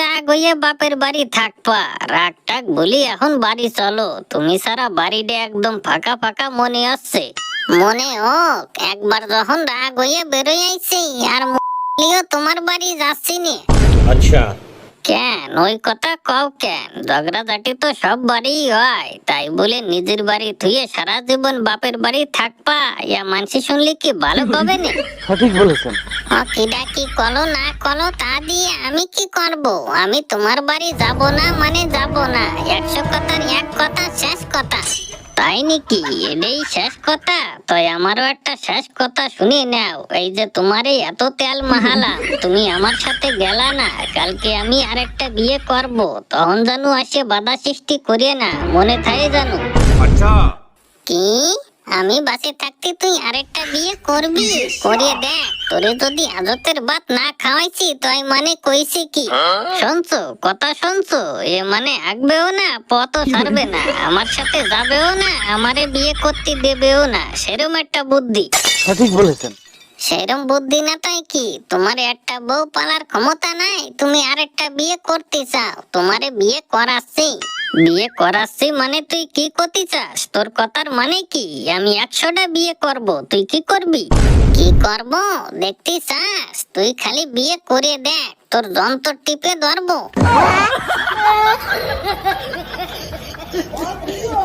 রাগ বাপের বাড়ি থাকবা? রাগ টাক বলি এখন বাড়ি চলো। তুমি সারা বাড়িটা একদম ফাঁকা ফাঁকা মনে আসছে মনে হোক একবার যখন রাগ বেরোই আর তোমার বাড়ি আচ্ছা। কেন? ওই কথা কও কেন? ঝগড়াঝাটি তো সব বাড়ি হয়। তাই বলে নিজের বাড়ি থুয়ে সারা জীবন বাপের বাড়ি থাকবা। ইয়া মানসি শুনলে কি ভালো কবে নি? সঠিক বলেছেন। হ্যাঁ, হকিটা কি কলো না কলো তা দিয়ে আমি কি করব? আমি তোমার বাড়ি যাব না মানে যাব না। একশো কথার এক কথা শেষ কথা। তাই নাকি? এটাই শেষ কথা। তাই আমারও একটা শেষ কথা শুনে নাও। এই যে তোমার এই এত তেল মাহালা তুমি আমার সাথে গেলা না। কালকে আমি আর একটা বিয়ে করব। তখন জানো আসে বাধা সৃষ্টি করিয়ে না মনে থাকে জানো আচ্ছা। কি? আমি বাসে থাকতে তুই আরেকটা বিয়ে করবি? করিয়ে দেখ তোরে যদি আজতের ভাত না খাওয়াইছি তাই মানে কইছি কি? শুনছো? কথা শুনছো? এ মানে আগবেও না পথও ছাড়বে না। আমার সাথে যাবেও না আমারে বিয়ে করতে দেবেও না। সেরম একটা বুদ্ধি। সঠিক বলেছেন। সেরম বুদ্ধি না তাই কি? তোমার একটা বউ পালার ক্ষমতা নাই তুমি আরেকটা বিয়ে করতে চাও। তোমারে বিয়ে করাচ্ছি। বিয়ে করাচ্ছি মানে তুই কি করতে চাস? তোর কথার মানে কি? আমি একশোটা বিয়ে করব, তুই কি করবি? কি করব? দেখতে চাস? তুই খালি বিয়ে করে দেখ, তোর যন্ত্র টিপে ধরবো।